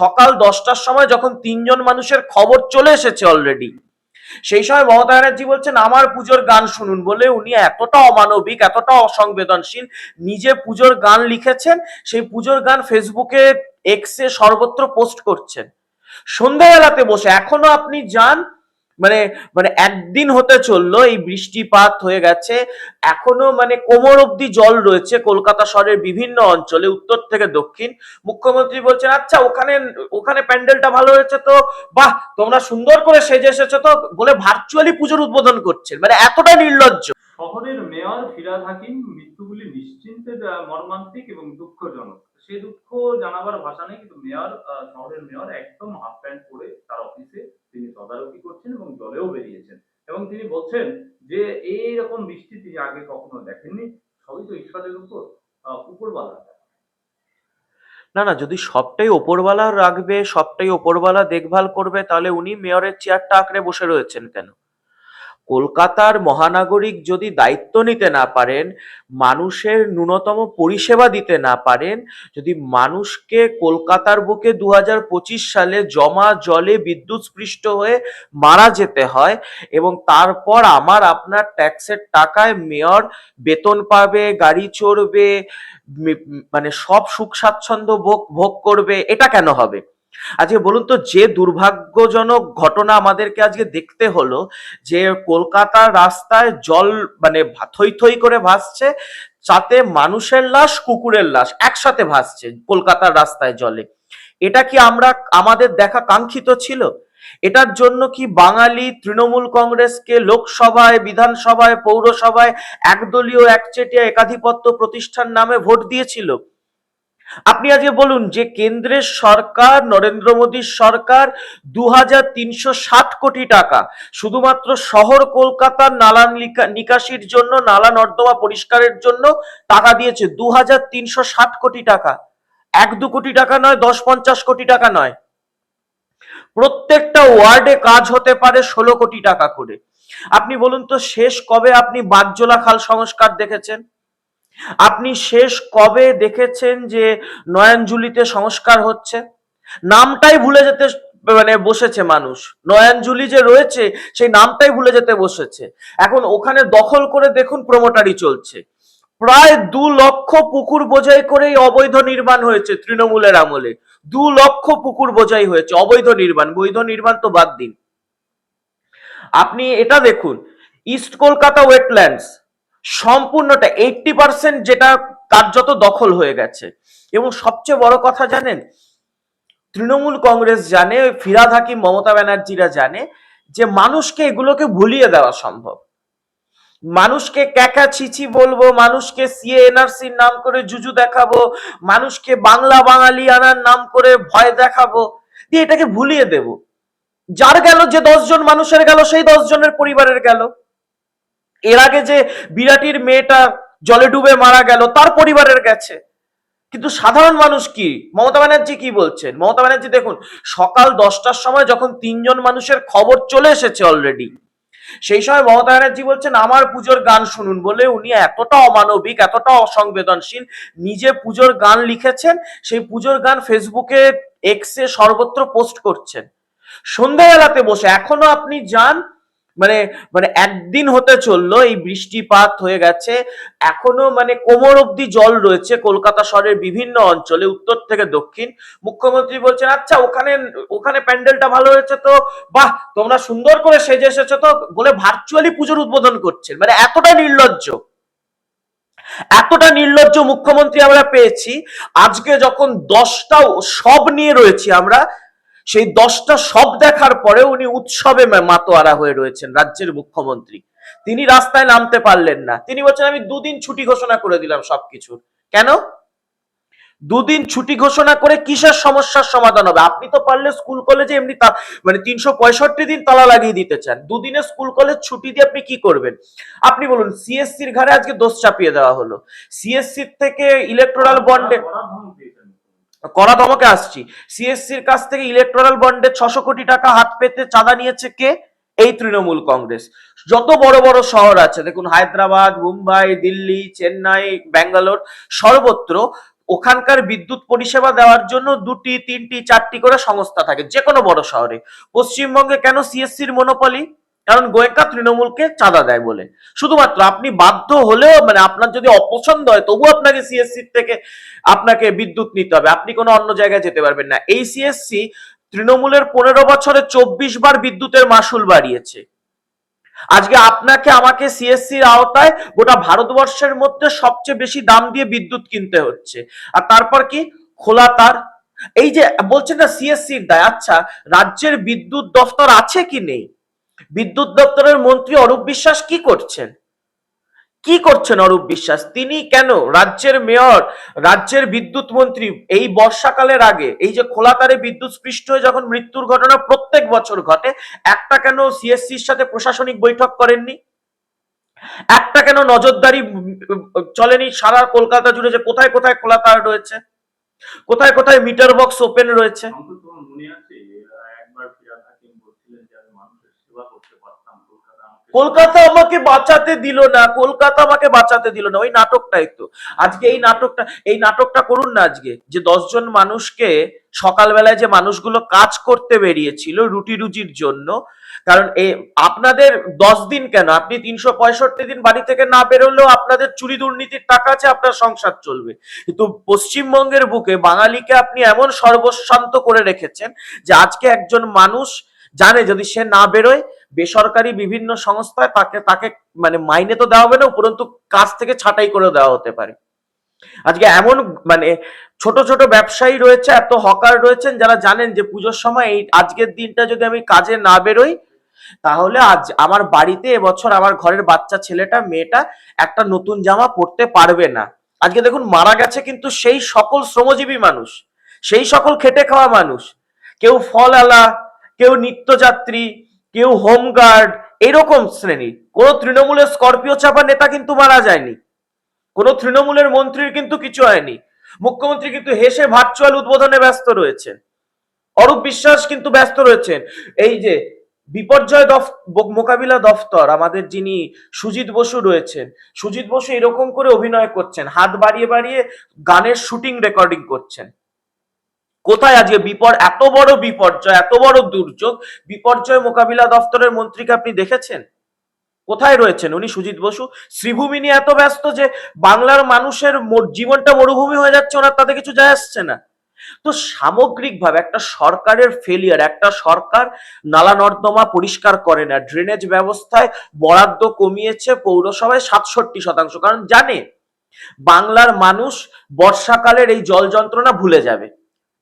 সকাল দশটার সময় যখন তিনজন মানুষের খবর চলে এসেছে অলরেডি সেই সময় মমতা ব্যানার্জি বলছেন, আমার পুজোর গান শুনুন। বলে উনি এতটা অমানবিক, এতটা অসংবেদনশীল, নিজে পুজোর গান লিখেছেন, সেই পুজোর গান ফেসবুকে এক্সে সর্বত্র পোস্ট করছেন। সন্ধ্যাবেলাতে বসে, এখনও আপনি যান মানে মানে একদিন হতে চলল, এই বৃষ্টিপাত হয়ে গেছে। এখনও মানে কোমর অব্দি জল রয়েছে কলকাতা শহরের বিভিন্ন অঞ্চলে, উত্তর থেকে দক্ষিণ। মুখ্যমন্ত্রী বলছেন আচ্ছা ওখানে ওখানে প্যান্ডেলটা ভালো হয়েছে তো? বাহ, তোমরা সুন্দর করে সেজে এসেছ তো। বলে ভার্চুয়ালি পুজোর উদ্বোধন করছেন। মানে এতটা নির্লজ্জ। শহরের মেয়র ফিরাদ হাকিম, মৃত্যুগুলি নিশ্চিন্তে মর্মান্তিক এবং দুঃখজনক। সে দুঃখ জানাবার ভাষা নেই, কিন্তু মেয়র শহরের মেয়র একদম হাফ প্যান্ট পরে তার অফিসে তিনি তদারকি জলেও বেরিয়েছেন। এবং তিনি বলছেন যে এই রকম বৃষ্টি তিনি আগে কখনো দেখেননি। সবই তো ঈশ্বরের উপর উপরবালা না না, যদি সবটাই ওপরওয়ালা রাখবে, সবটাই ওপরওয়ালা দেখভাল করবে, তাহলে উনি মেয়রের চেয়ারটা আঁকড়ে বসে রয়েছেন কেন? কলকাতার মহানাগরিক যদি দায়িত্ব নিতে না পারেন, মানুষের ন্যূনতম পরিষেবা দিতে না পারেন, যদি মানুষকে কলকাতার বুকে দু হাজার পঁচিশ সালে জমা জলে বিদ্যুৎ স্পৃষ্ট হয়ে মারা যেতে হয় এবং তারপর আমার আপনার ট্যাক্সের টাকায় মেয়র বেতন পাবে, গাড়ি চড়বে মানে সব সুখ স্বাচ্ছন্দ্য ভোগ ভোগ করবে, এটা কেন হবে? আজকে বলুন তো, যে দুর্ভাগ্যজনক ঘটনা আমাদেরকে আজকে দেখতে হলো, যে কলকাতার রাস্তায় জল মানে থই থই করে ভাসছে, তাতে মানুষের লাশ, কুকুরের লাশ একসাথে ভাসছে কলকাতার রাস্তায় জলে। এটা কি আমরা, আমাদের দেখা কাঙ্ক্ষিত ছিল? এটার জন্য কি বাঙালি তৃণমূল কংগ্রেসকে লোকসভায়, বিধানসভায়, পৌরসভায় একদলীয়, একচেটিয়া, একাধিপত্য প্রতিষ্ঠান নামে ভোট দিয়েছিল? আপনি আজকে বলুন যে কেন্দ্রের সরকার, নরেন্দ্র মোদীর সরকার দু হাজার তিনশো ষাট কোটি টাকা শুধুমাত্র শহর কলকাতার নালা নিকাশির জন্য, নালা নর্দমা পরিষ্কারের জন্য টাকা দিয়েছে দু হাজার তিনশো ষাট কোটি টাকা। এক দু কোটি টাকা নয়, দশ পঞ্চাশ কোটি টাকা নয়। প্রত্যেকটা ওয়ার্ডে কাজ হতে পারে ষোলো কোটি টাকা করে। আপনি বলুন তো শেষ কবে আপনি বাগজোলা খাল সংস্কার দেখেছেন? আপনি শেষ কবে দেখেছেন যে নয়নজুলিতে সংস্কার হচ্ছে? নামটাই ভুলে যেতে মানে বসেছে মানুষ। নয়নজুলি যে রয়েছে, সেই নামটাই ভুলে যেতে বসেছে। এখন ওখানে দখল করে দেখুন প্রমোটারি চলছে। প্রায় দু লক্ষ পুকুর বোঝাই করে অবৈধ নির্মাণ হয়েছে তৃণমূলের আমলে। দু লক্ষ পুকুর বোঝাই হয়েছে অবৈধ নির্মাণ, বৈধ নির্মাণ তো বাদ দিন। আপনি এটা দেখুন, ইস্ট কলকাতা ওয়েটল্যান্ডস সম্পূর্ণটা এইটটি পার্সেন্ট যেটা কার্যত দখল হয়ে গেছে। এবং সবচেয়ে বড় কথা জানেন, তৃণমূল কংগ্রেস জানে ফিরাদ হাকিম, মমতা ব্যানার্জিরা জানে যে মানুষকে এগুলোকে ভুলিয়ে দেওয়া সম্ভব। মানুষকে ক্যাকা ছিচি বলব, মানুষকে সিএ এনআরসির নাম করে জুজু দেখাবো, মানুষকে বাংলা বাঙালি আনার নাম করে ভয় দেখাবো, দিয়ে এটাকে ভুলিয়ে দেব। যার গেল যে দশজন মানুষের গেল, সেই দশ জনের পরিবারের গেল। এর আগে যে বিরাটির মেয়েটা জলে ডুবে মারা গেল, তার পরিবারের গেছে। কিন্তু সাধারণ মানুষ কি? মমতা ব্যানার্জি কি বলছেন? মমতা ব্যানার্জি দেখুন, সকাল দশটার সময় যখন তিনজন মানুষের খবর চলে এসেছে অলরেডি সেই সময় মমতা ব্যানার্জি বলছেন, আমার পুজোর গান শুনুন। বলে উনি এতটা অমানবিক, এতটা অসংবেদনশীল, নিজে পুজোর গান লিখেছেন, সেই পুজোর গান ফেসবুকে এক্সে সর্বত্র পোস্ট করছেন। সন্ধ্যাবেলাতে বসে, এখনও আপনি যান মানে মানে একদিন হতে চলল, এই বৃষ্টিপাত হয়ে গেছে। এখনও মানে কোমর অব্দি জল রয়েছে কলকাতা শহরের বিভিন্ন অঞ্চলে, উত্তর থেকে দক্ষিণ। মুখ্যমন্ত্রী বলছেন আচ্ছা ওখানে ওখানে প্যান্ডেলটা ভালো হয়েছে তো? বাহ, তোমরা সুন্দর করে সেজে এসেছ তো, বলে ভার্চুয়ালি পুজোর উদ্বোধন করছেন। মানে এতটা নির্লজ্জ। এতটা নির্লজ্জ মুখ্যমন্ত্রী আমরা পেয়েছি। আজকে যখন দশটা সব নিয়ে রয়েছি আমরা সেই দশটা সব দেখার পরে উনি উৎসবে মাতোয়ারা হয়ে রয়েছেন, রাজ্যের মুখ্যমন্ত্রী। তিনি রাস্তায় নামতে পারলেন না। তিনি বলছেন, আমি দুদিন ছুটি ঘোষণা করে দিলাম সবকিছুর। কেন? দুদিন ছুটি ঘোষণা করে কিসের সমস্যার সমাধান হবে? আপনি তো পারলে স্কুল, কলেজে এমনি মানে তিনশো পঁয়ষট্টি দিন তালা লাগিয়ে দিতে চান। দুদিনে স্কুল, কলেজ ছুটি দিয়ে আপনি কি করবেন? আপনি বলুন, সিএসসির ঘাড়ে আজকে দোষ চাপিয়ে দেওয়া হলো। সিএসসির থেকে ইলেকট্রাল বন্ডে কড়া দমকে আসছি সিএসসির কাছ থেকে ইলেকট্রাল বন্ডে ছশো কোটি টাকা হাত পেতে চাঁদা নিয়েছে কে? এই তৃণমূল কংগ্রেস। যত বড় বড় শহর আছে, দেখুন হায়দ্রাবাদ, মুম্বাই, দিল্লি, চেন্নাই, ব্যাঙ্গালোর, সর্বত্র ওখানকার বিদ্যুৎ পরিষেবা দেওয়ার জন্য দুটি, তিনটি, চারটি করে সংস্থা থাকে যে কোনো বড় শহরে। পশ্চিমবঙ্গে কেন সিএসসির মনোপলি কারণ গোয়েঙ্কা তৃণমূলকে চাঁদা দেয় বলে। শুধুমাত্র আপনি বাধ্য হলেও মানে আপনার যদি অপছন্দ হয় তবু আপনাকে সিএসসি থেকে আপনাকে বিদ্যুৎ নিতে হবে। আপনি কোনো অন্য জায়গায় যেতে পারবেন না। এই সিএসসি তৃণমূলের পনেরো বছরে চব্বিশ বার বিদ্যুতের মাসুল বাড়িয়েছে। আজকে আপনাকে, আমাকে সিএসসির আওতায় গোটা ভারতবর্ষের মধ্যে সবচেয়ে বেশি দাম দিয়ে বিদ্যুৎ কিনতে হচ্ছে। আর তারপর কি? খোলা তার। এই যে, বলছেন না সিএসসির দায়। আচ্ছা রাজ্যের বিদ্যুৎ দফতর আছে কি নেই? বিদ্যুৎ দপ্তরের মন্ত্রী অরূপ বিশ্বাস কি করছেন? কি করছেন অরূপ বিশ্বাস? তিনি কেন রাজ্যের মেয়র, রাজ্যের বিদ্যুৎ মন্ত্রী এই বর্ষাকালের আগে, এই যে খোলা তারে বিদ্যুৎ স্পৃষ্ট হয়ে যখন মৃত্যুর ঘটনা প্রত্যেক বছর ঘটে, একটা কেন সিএসসির সাথে প্রশাসনিক বৈঠক করেননি? একটা কেন নজরদারি চলেনি সারা কলকাতা জুড়ে যে কোথায় কোথায় খোলা তার রয়েছে? কোথায় কোথায় মিটার বক্স ওপেন রয়েছে? মনে আছে আহ, একবার ফিরাদ হাকিম বলছিলেন যে আমি মানুষের সেবা করতে পারতাম কলকাতা আমাকে বাঁচাতে দিল না, কলকাতা আমাকে বাঁচাতে দিল না, ওই নাটকটাই তো। আজকে এই নাটকটা এই নাটকটা করুন না আজকে, যে দশজন মানুষকে সকালবেলায় যে মানুষগুলো কাজ করতে বেরিয়েছিল রুটি রুজির জন্য, কারণ এ, আপনাদের দশ দিন কেন? আপনি তিনশো পঁয়ষট্টি দিন বাড়ি থেকে না বেরোলেও আপনাদের চুরি দুর্নীতির টাকা আছে, আপনার সংসার চলবে। কিন্তু পশ্চিমবঙ্গের বুকে বাঙালিকে আপনি এমন সর্বশান্ত করে রেখেছেন যে আজকে একজন মানুষ জানে যদি সে না বেরোয় বেসরকারি বিভিন্ন সংস্থায় তাকে তাকে মানে মাইনে তো দেওয়া হবে না, উপরন্তু কাজ থেকে ছাঁটাই করে দেওয়া হতে পারে। আজকে এমন মানে ছোট ছোট ব্যবসায়ী রয়েছে, এত হকার রয়েছেন যারা জানেন যে পুজোর সময় এই আজকের দিনটা যদি আমি কাজে না বেরোই, তাহলে আজ আমার বাড়িতে এবছর আমার ঘরের বাচ্চা ছেলেটা, মেয়েটা একটা নতুন জামা পরতে পারবে না। আজকে দেখুন, মারা গেছে কিন্তু সেই সকল শ্রমজীবী মানুষ, সেই সকল খেটে খাওয়া মানুষ। কেউ ফল আলা কেউ নিত্যযাত্রী কেউ হোমগার্ড এরকম শ্রেণি। কোন তৃণমূলের স্করপিও চাপা নেতা কিন্তু মারা যায়নি। কোন তৃণমূলের মন্ত্রীর কিন্তু কিছু হয়নি। মুখ্যমন্ত্রী কিন্তু হেসে ভার্চুয়াল উদ্বোধনে ব্যস্ত রয়েছেন। অরূপ বিশ্বাস কিন্তু ব্যস্ত রয়েছেন। এই যে বিপর্যয় দফ, মোকাবিলা দফতর, আমাদের যিনি সুজিত বসু রয়েছেন, সুজিত বসু এরকম করে অভিনয় করছেন। হাত বাড়িয়ে বাড়িয়ে গানের শুটিং রেকর্ডিং করছেন। কোথায় আজকে বিপর, এত বড় বিপর্যয়, এত বড় দুর্যোগ, বিপর্যয় মোকাবিলা দফতরের মন্ত্রীকে আপনি দেখেছেন? কোথায় রয়েছেন উনি, সুজিত বসু? শ্রীভূমি নিয়ে এত ব্যস্ত যে বাংলার মানুষের জীবনটা মরুভূমি হয়ে যাচ্ছে, ওনার তাতে কিছু যায় আসছে না। তো সামগ্রিকভাবে একটা সরকারের ফেলিয়ার একটা সরকার নালা নর্দমা পরিষ্কার করে না। ড্রেনেজ ব্যবস্থায় বরাদ্দ কমিয়েছে পৌরসভায় সাতষট্টি শতাংশ। কারণ জানে, বাংলার মানুষ বর্ষাকালের এই জল যন্ত্রণা ভুলে যাবে।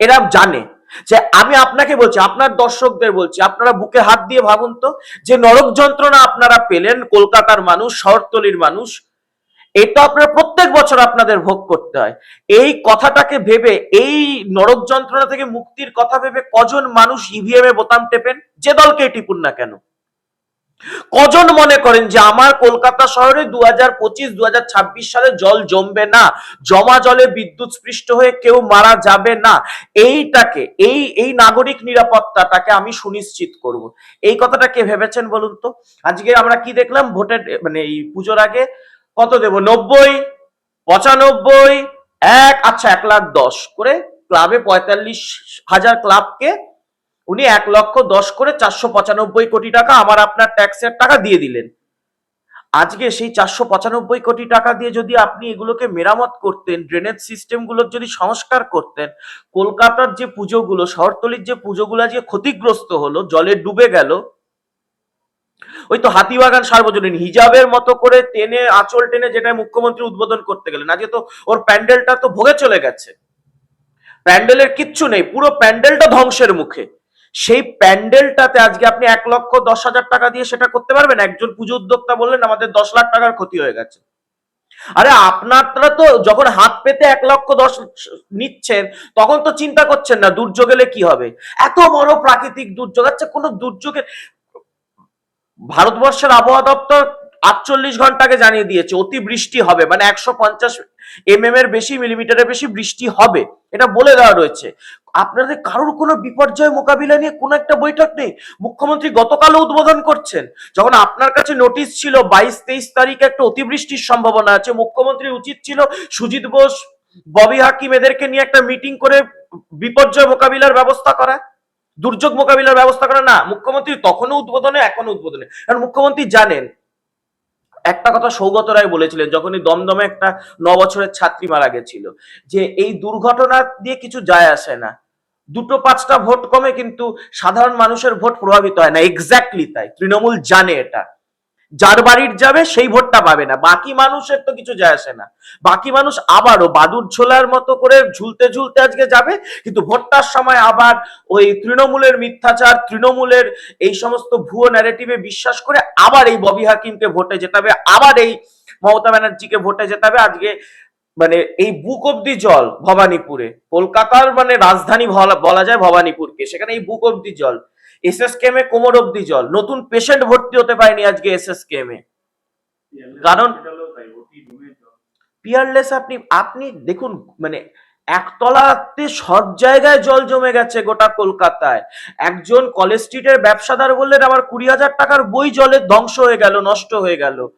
এরা জানে যে আমি আপনাকে বলছি, আপনার দর্শকদের বলছি, আপনারা বুকে হাত দিয়ে ভাবুন তো, যে নরক যন্ত্রণা আপনারা পেলেন, কলকাতার মানুষ, শহরতলির মানুষ এটা আপনারা প্রত্যেক বছর আপনাদের ভোগ করতে হয়। এই কথাটাকে ভেবে, এই নরক যন্ত্রণা থেকে মুক্তির কথা ভেবে কজন মানুষ ইভিএম এ বোতাম টেপেন? যে দলকে টিপুন না কেন? কজন মনে করেন যে আমার কলকাতা শহরে দু হাজার পঁচিশ দু হাজার ছাব্বিশ সালে জল জমবে না, জমা জলে বিদ্যুৎ স্পৃষ্ট হয়ে কেউ মারা যাবে না? এইটাকে, এই এই নাগরিক নিরাপত্তাটাকে আমি সুনিশ্চিত করব। এই কথাটা কে ভেবেছেন বলুন তো? আজকে আমরা কি দেখলাম? ভোটের মানে এই পুজোর আগে কত দেব? নব্বই, পঁচানব্বই, এক আচ্ছা এক লাখ দশ করে ক্লাবে পঁয়তাল্লিশ হাজার ক্লাবকে উনি এক লক্ষ দশ করে চারশো পঁচানব্বই কোটি টাকা আমার আপনার ট্যাক্সের টাকা দিয়ে দিলেন। আজকে সেই চারশো পঁচানব্বই কোটি টাকা দিয়ে যদি আপনি এগুলোকে মেরামত করতেন ড্রেনেজ সিস্টেমগুলোর যদি সংস্কার করতেন, কলকাতার যে পুজোগুলো, শহরতলির যে পুজোগুলো আজকে ক্ষতিগ্রস্ত হলো, জলে ডুবে গেল, ওই তো হাতিবাগান সার্বজনীন হিজাবের মতো করে টেনে, আঁচল টেনে যেটা মুখ্যমন্ত্রী উদ্বোধন করতে গেলেন, আজকে তো ওর প্যান্ডেলটা তো ভোগে চলে গেছে। প্যান্ডেলের কিচ্ছু নেই, পুরো প্যান্ডেলটা ধ্বংসের মুখে। সেই প্যান্ডেলটাতে আজকে আপনি এক লক্ষ দশ হাজার টাকা দিয়ে সেটা করতে পারবেন। একজন পুজো উদ্যোক্তা বললেন, আমাদের দশ লাখ টাকার ক্ষতি হয়ে গেছে। আরে আপনারা তো যখন হাত পেতে এক লক্ষ দশ নিচ্ছেন, তখন তো চিন্তা করছেন না, দুর্যোগ এলে কি হবে? এত বড় প্রাকৃতিক দুর্যোগ আচ্ছা কোনো দুর্যোগের ভারতবর্ষের আবহাওয়া দপ্তর আটচল্লিশ ঘন্টাকে জানিয়ে দিয়েছে অতি বৃষ্টি হবে মানে একশো পঞ্চাশ এমএম এর বেশি মিলিমিটারের বেশি বৃষ্টি হবে, এটা বলে দেওয়া রয়েছে। আপনাদের কারোর কোনো বিপর্যয় মোকাবিলা নিয়ে কোনো একটা বৈঠক নেই? মুখ্যমন্ত্রী গতকালও উদ্বোধন করছেন, যখন আপনার কাছে নোটিশ ছিল বাইশ তেইশ তারিখে একটা অতিবৃষ্টির সম্ভাবনা আছে, মুখ্যমন্ত্রী উচিত ছিল সুজিত বোস, ববি হাকিম এদেরকে নিয়ে একটা মিটিং করে বিপর্যয় মোকাবিলার ব্যবস্থা করা, দুর্যোগ মোকাবিলার ব্যবস্থা করা, না, মুখ্যমন্ত্রী তখনও উদ্বোধনে এখনও উদ্বোধনে। কারণ মুখ্যমন্ত্রী জানেন একটা কথা সৌগত রায় বলেছিলেন, যখনই দমদমে একটা ন বছরের ছাত্রী মারা গেছিল, যে এই দুর্ঘটনা দিয়ে কিছু যায় আসে না। দুটো পাঁচটা ভোট কমে কিন্তু সাধারণ মানুষের ভোট প্রভাবিত হয় না। এক্স্যাক্টলি তাই। তৃণমূল জানে এটা। যার বাড়ির যাবে, সেই ভোটটা পাবে না। বাকি মানুষের তো কিছু যায় আসে না। বাকি মানুষ আবারও বাদুর ঝোলার মতো করে ঝুলতে ঝুলতে আজকে যাবে, কিন্তু ভোটটার সময় আবার ওই তৃণমূলের মিথ্যাচার, তৃণমূলের এই সমস্ত ভুয়ো ন্যারেটিভে বিশ্বাস করে আবার এই ববি হাকিমকে ভোটে জেতাবে আবার এই মমতা ব্যানার্জিকে ভোটে জেতাবে আজকে মানে এই বুক অব্দি জল ভবানীপুরে। কলকাতার মানে রাজধানী বলা- যায় ভবানীপুরকে। সেখানে এই বুক অব্দি জল। এস এস কেমে কোমর অব্দি জল। নতুন পেশেন্ট ভর্তি হতে পারেনি আজকে এস এস কেমে কারণ- পিয়ারলেস আপনি আপনি দেখুন মানে একতলাতে সব জায়গায় জল জমে গেছে গোটা কলকাতায়। একজন কলেজ স্ট্রিটের ব্যবসাদার বললেন আমার কুড়ি হাজার টাকার বই জলে ধ্বংস হয়ে গেল নষ্ট হয়ে গেল।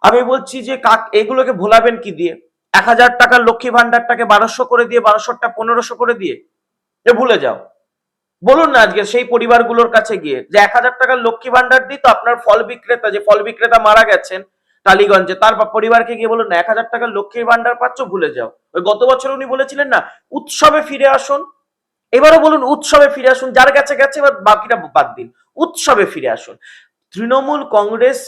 আমি বলছি যে কাক এগুলোকে ভোলাবেন কি দিয়ে? এক হাজার টাকার লক্ষ্মী ভান্ডারটাকে বারোশো করে দিয়ে বারোশোটা পনেরোশো করে দিয়ে? এ ভুলে যাও। বলুন না আজকে সেই পরিবারগুলোর কাছে গিয়ে যে এক হাজার টাকার লক্ষ্মী ভান্ডার দিই তো আপনার ফল বিক্রেতা, যে ফল বিক্রেতা মারা গেছেন টালিগঞ্জে, তার পরিবারকে গিয়ে বলুন না, এক হাজার টাকার লক্ষ্মীর ভান্ডার পাচ্ছ, ভুলে যাও। ওই গত বছর উনি বলেছিলেন না, উৎসবে ফিরে আসুন। এবারও বলুন উৎসবে ফিরে আসুন, যার কাছে গেছে, এবার বাকিটা বাদ দিন। উৎসবে ফিরে আসুন। তৃণমূল কংগ্রেস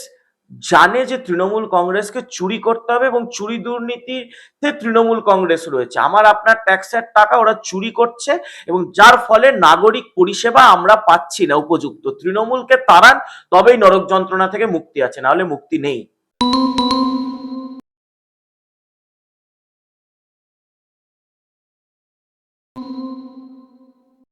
জানে যে তৃণমূল কংগ্রেসকে চুরি করতে হবে এবং চুরি দুর্নীতিতে তৃণমূল কংগ্রেস রয়েছে। আমার আপনার ট্যাক্সের টাকা ওরা চুরি করছে এবং যার ফলে নাগরিক পরিষেবা আমরা পাচ্ছি না উপযুক্ত। তৃণমূলকে তাড়ান, তবেই নরক যন্ত্রণা থেকে মুক্তি আছে, নাহলে মুক্তি নেই।